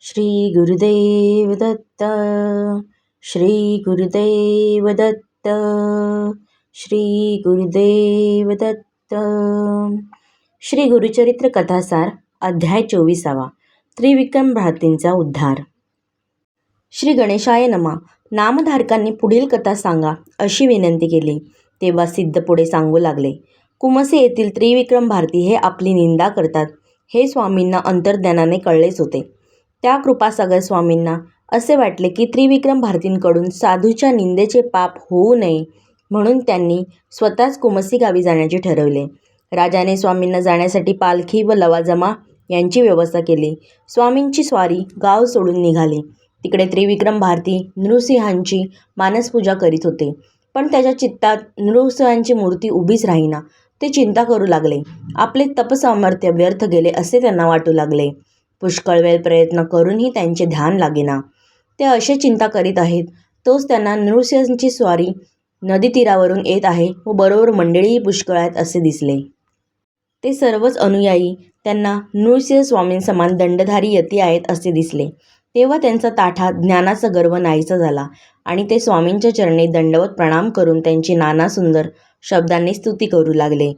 श्री गुरुदेव दत्त श्री गुरुदेव दत्त श्री गुरुदेव दत्त. श्री गुरुचरित्र कथासार अध्याय चोवीसावा त्रिविक्रम भ्रातींचा उद्धार. श्री गणेशाय नमा. नामधारकांनी पुढील कथा सांगा अशी विनंती केली. तेव्हा सिद्ध पुढे सांगू लागले कुमसे येथील त्रिविक्रम भारती हे आपली निंदा करतात. हे स्वामींना अंतर्ज्ञानाने कळलेच होते. त्या कृपासागर स्वामींना असे वाटले की त्रिविक्रम भारतींकडून साधूच्या निंदेचे पाप होऊ नये म्हणून त्यांनी स्वतःच कुमसी गावी जाण्याचे ठरवले. राजाने स्वामींना जाण्यासाठी पालखी व लवाजमा यांची व्यवस्था केली. स्वामींची स्वारी गाव सोडून निघाली. तिकडे त्रिविक्रम भारती नृसिंहांची मानसपूजा करीत होते. पण त्याच्या चित्तात नृसिंहांची मूर्ती उभीच राहीना. ते चिंता करू लागले. आपले तपसामर्थ्य व्यर्थ गेले असे त्यांना वाटू लागले. पुष्कळ वेळ प्रयत्न करूनही त्यांचे ध्यान लागेना. ते असे चिंता करीत आहेत. तोच त्यांना नृसिंहांची स्वारी नदी तीरावरून येत आहे व बरोबर मंडळीही पुष्कळ आहेत असे दिसले. ते सर्वच अनुयायी त्यांना नृसिंह स्वामींसमान दंडधारी यती आहेत असे दिसले. तेव्हा त्यांचा ताठा ज्ञानाचा गर्व नाहीसा झाला आणि ते स्वामींच्या चरणी दंडवत प्रणाम करून त्यांची नाना सुंदर शब्दांनी स्तुती करू लागले.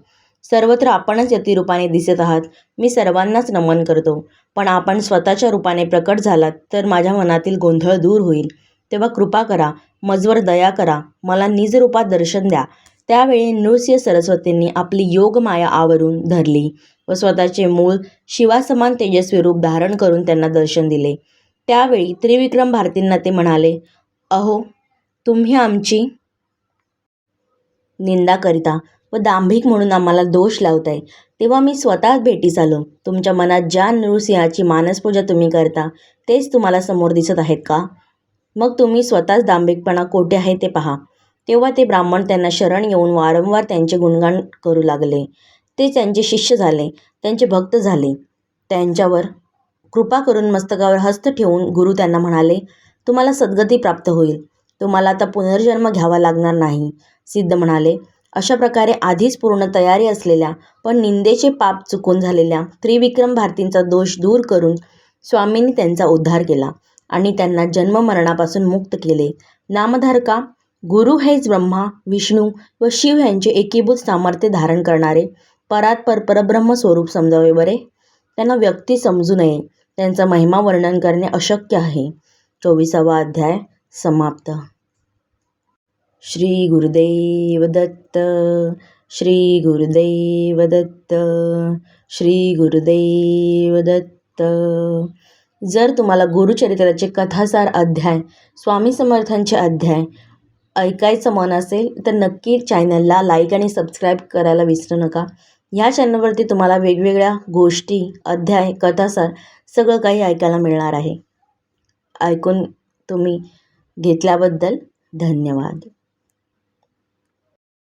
सर्वत्र आपणच यतिरूपाने दिसत आहात. मी सर्वांनाच नमन करतो. पण आपण स्वतःच्या रूपाने प्रकट झालात तर माझ्या मनातील गोंधळ दूर होईल. तेव्हा कृपा करा मजवर दया करा मला निज रूपात दर्शन द्या. त्यावेळी नृसिंह सरस्वतींनी आपली योगमाया आवरून धरली व स्वतःचे मूळ शिवासमान तेजस्वी रूप धारण करून त्यांना दर्शन दिले. त्यावेळी त्रिविक्रम भारतींना ते म्हणाले अहो तुम्ही आमची निंदा करिता. व दांभिक म्हणून आम्हाला दोष लावताय. तेव्हा मी स्वतःच भेटीस आलो. तुमच्या मनात ज्या नृसिंहाची मानसपूजा तुम्ही करता तेच तुम्हाला समोर दिसत आहेत का? मग तुम्ही स्वतःच दांभिकपणा कोठे आहे ते पहा. तेव्हा ते ब्राह्मण त्यांना शरण येऊन वारंवार त्यांचे गुणगान करू लागले. ते त्यांचे शिष्य झाले. त्यांचे भक्त झाले. त्यांच्यावर कृपा करून मस्तकावर हस्त ठेवून गुरु त्यांना म्हणाले तुम्हाला सद्गती प्राप्त होईल. तुम्हाला आता पुनर्जन्म घ्यावा लागणार नाही. सिद्ध म्हणाले अशा प्रकारे आधीच पूर्ण तयारी असलेल्या पण निंदेचे पाप चुकून झालेल्या त्रिविक्रम भारतींचा दोष दूर करून स्वामींनी त्यांचा उद्धार केला आणि त्यांना जन्ममरणापासून मुक्त केले. नामधारका गुरु हेच ब्रह्मा विष्णू व शिव यांचे एकीभूत सामर्थ्य धारण करणारे परात्पर परब्रह्म स्वरूप समजावे बरे? त्यांना व्यक्ती समजू नये त्यांचा महिमा वर्णन करणे अशक्य आहे. चोवीसावा अध्याय समाप्त. श्री गुरुदेव दत्त श्री गुरुदेव दत्त श्री गुरुदेव दत्त. जर तुम्हाला गुरुचरित्राचे कथासार अध्याय स्वामी समर्थांचे अध्याय ऐकायचं मन असेल तर नक्की चॅनलला लाईक आणि सबस्क्राईब करायला विसरू नका. ह्या चॅनलवरती तुम्हाला वेगवेगळ्या गोष्टी अध्याय कथासार सगळं काही ऐकायला मिळणार आहे. ऐकून तुम्ही घेतल्याबद्दल धन्यवाद.